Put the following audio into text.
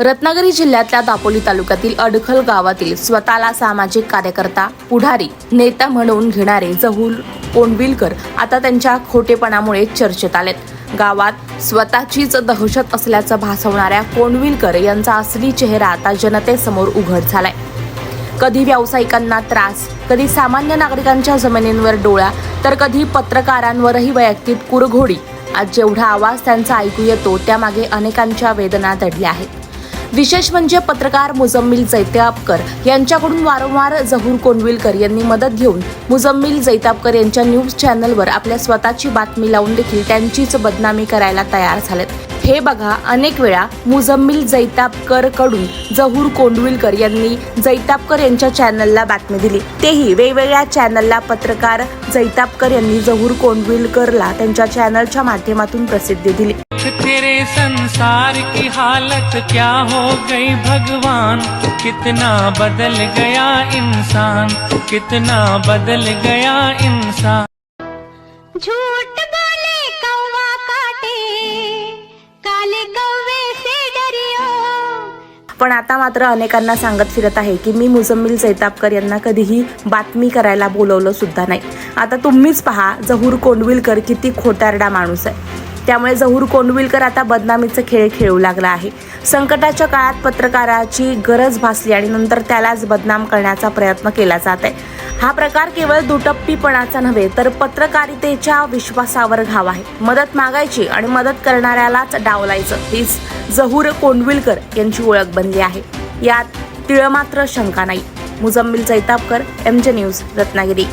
रत्नागिरी जिल्ह्यातल्या दापोली तालुक्यातील अडखल गावातील स्वतःला सामाजिक कार्यकर्ता पुढारी नेता म्हणून घेणारे जहूल कोंडविलकर आता त्यांच्या खोटेपणामुळे चर्चेत आलेत. गावात स्वतःचीच दहशत असल्याचं भासवणाऱ्या कोंडविलकर यांचा असली चेहरा आता जनतेसमोर उघड झालाय. कधी व्यावसायिकांना त्रास कधी सामान्य नागरिकांच्या जमिनींवर डोळा तर कधी पत्रकारांवरही वैयक्तिक कुरघोडी. आज जेवढा आवाज त्यांचा ऐकू येतो त्यामागे अनेकांच्या वेदना दडल्या आहेत. विशेष म्हणजे पत्रकार मुजम्मिल जैतापकर यांच्याकडून वारंवार जहूर कोंडविलकर यांनी मदत घेऊन मुजम्मिल जैतापकर यांच्या न्यूज चॅनलवर आपल्या स्वतःची बातमी लावून देखील त्यांचीच बदनामी करायला तयार झालेत. हे बघा अनेक वेळा मुजम्मिल जैतापकरकडून जहूर कोंडविलकर यांनी जैतापकर यांच्या चॅनलला बातमी दिली. तेही वेगवेगळ्या चॅनलला पत्रकार जैतापकर यांनी जहूर कोंडविलकरला त्यांच्या चॅनलच्या माध्यमातून प्रसिद्धी दिली. तेरे संसार की हालत क्या हो गई भगवान? कितना बदल गया इंसान? कितना बदल गया इंसान? झूठ बोले कौवा काटे काले कौवे से डरियो। पण आता मात्र अनेकांना सांगत फिरत आहे की मी मुजम्मिल जैतापकर यांना कधीही बातमी करायला बोलवलं सुद्धा नाही. आता तुम्हीच पहा जहूर कोंडविलकर किती खोटारडा माणूस आहे. त्यामुळे जहूर कोंडविलकर आता बदनामीचा खेळ खेळू लागला आहे. संकटाच्या काळात पत्रकाराची गरज भासली आणि नंतर त्यालाच बदनाम करण्याचा प्रयत्न केला जात आहे. हा प्रकार केवळ दुटप्पीपणाचा नव्हे तर पत्रकारितेच्या विश्वासावर घाव आहे. मदत मागायची आणि मदत करणाऱ्यालाच डावलायचं हीच जहूर कोंडविलकर यांची ओळख बनली आहे. यात तिळमात्र शंका नाही. Mujammil Jaitapkar MJ news Ratnagiri.